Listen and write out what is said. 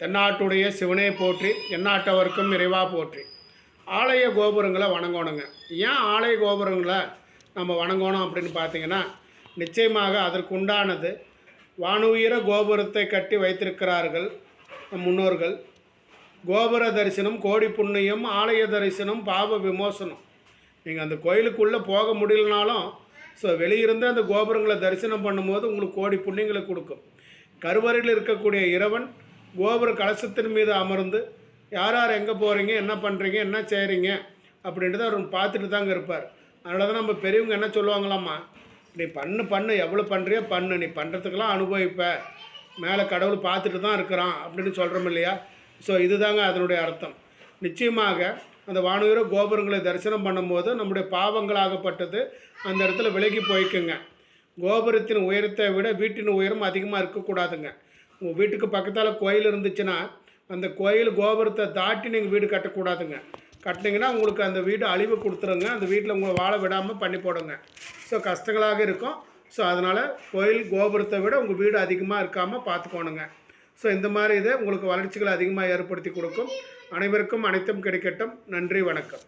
தென்னாட்டுடைய சிவனே போற்றி எந்நாட்டவர்க்கும் இறைவா போற்றி. ஆலய கோபுரங்களை வணங்கணுங்க. ஏன் ஆலய கோபுரங்களை நம்ம வணங்கணும் அப்படின்னு பார்த்தீங்கன்னா நிச்சயமாக அதற்குண்டானது வானுயிர கோபுரத்தை கட்டி வைத்திருக்கிறார்கள் முன்னோர்கள். கோபுர தரிசனம் கோடி புண்ணியம் ஆலய தரிசனம் பாவ விமோசனம். நீங்கள் அந்த கோயிலுக்குள்ளே போக முடியலனாலும் ஸோ வெளியிருந்து அந்த கோபுரங்களை தரிசனம் பண்ணும்போது உங்களுக்கு கோடி புண்ணியங்களை கொடுக்கும். கருவறையில் இருக்கக்கூடிய இறைவன் கோபுர கலசத்தின் மீது அமர்ந்து யார் யார் எங்கே போகிறீங்க என்ன பண்ணுறீங்க என்ன செய்கிறீங்க அப்படின்றத அவர் பார்த்துட்டு தாங்க இருப்பார். அதனால தான் நம்ம பெரியவங்க என்ன சொல்லுவாங்களாம்மா நீ பண்ணு பண்ணு எவ்வளோ பண்ணுறியோ பண்ணு நீ பண்ணுறதுக்கெல்லாம் அனுபவிப்ப. மேலே கடவுள் பார்த்துட்டு தான் இருக்கிறான் அப்படின்னு சொல்கிறோம் இல்லையா? ஸோ இதுதாங்க அதனுடைய அர்த்தம். நிச்சயமாக அந்த வானுயர கோபுரங்களை தரிசனம் பண்ணும்போது நம்முடைய பாவங்களாகப்பட்டது அந்த இடத்துல விலகி போய்க்குங்க. கோபுரத்தின் உயரத்தை விட வீட்டின் உயரம் அதிகமாக இருக்கக்கூடாதுங்க. உங்கள் வீட்டுக்கு பக்கத்தால் கோயில் இருந்துச்சுன்னா அந்த கோயில் கோபுரத்தை தாட்டி நீங்கள் வீடு கட்டக்கூடாதுங்க. கட்டினீங்கன்னா உங்களுக்கு அந்த வீடு அழிவு கொடுத்துருங்க. அந்த வீட்டில் உங்களை வாழ விடாமல் பண்ணி போடுங்க. ஸோ கஷ்டங்களாக இருக்கும். ஸோ அதனால் கோயில் கோபுரத்தை விட உங்கள் வீடு அதிகமாக இருக்காமல் பார்த்துக்கோணுங்க ஸோ இந்த மாதிரி இதை உங்களுக்கு வளர்ச்சிகளை அதிகமாக ஏற்படுத்தி கொடுக்கும். அனைவருக்கும் அனைத்தும் கிடைக்கட்டும். நன்றி வணக்கம்.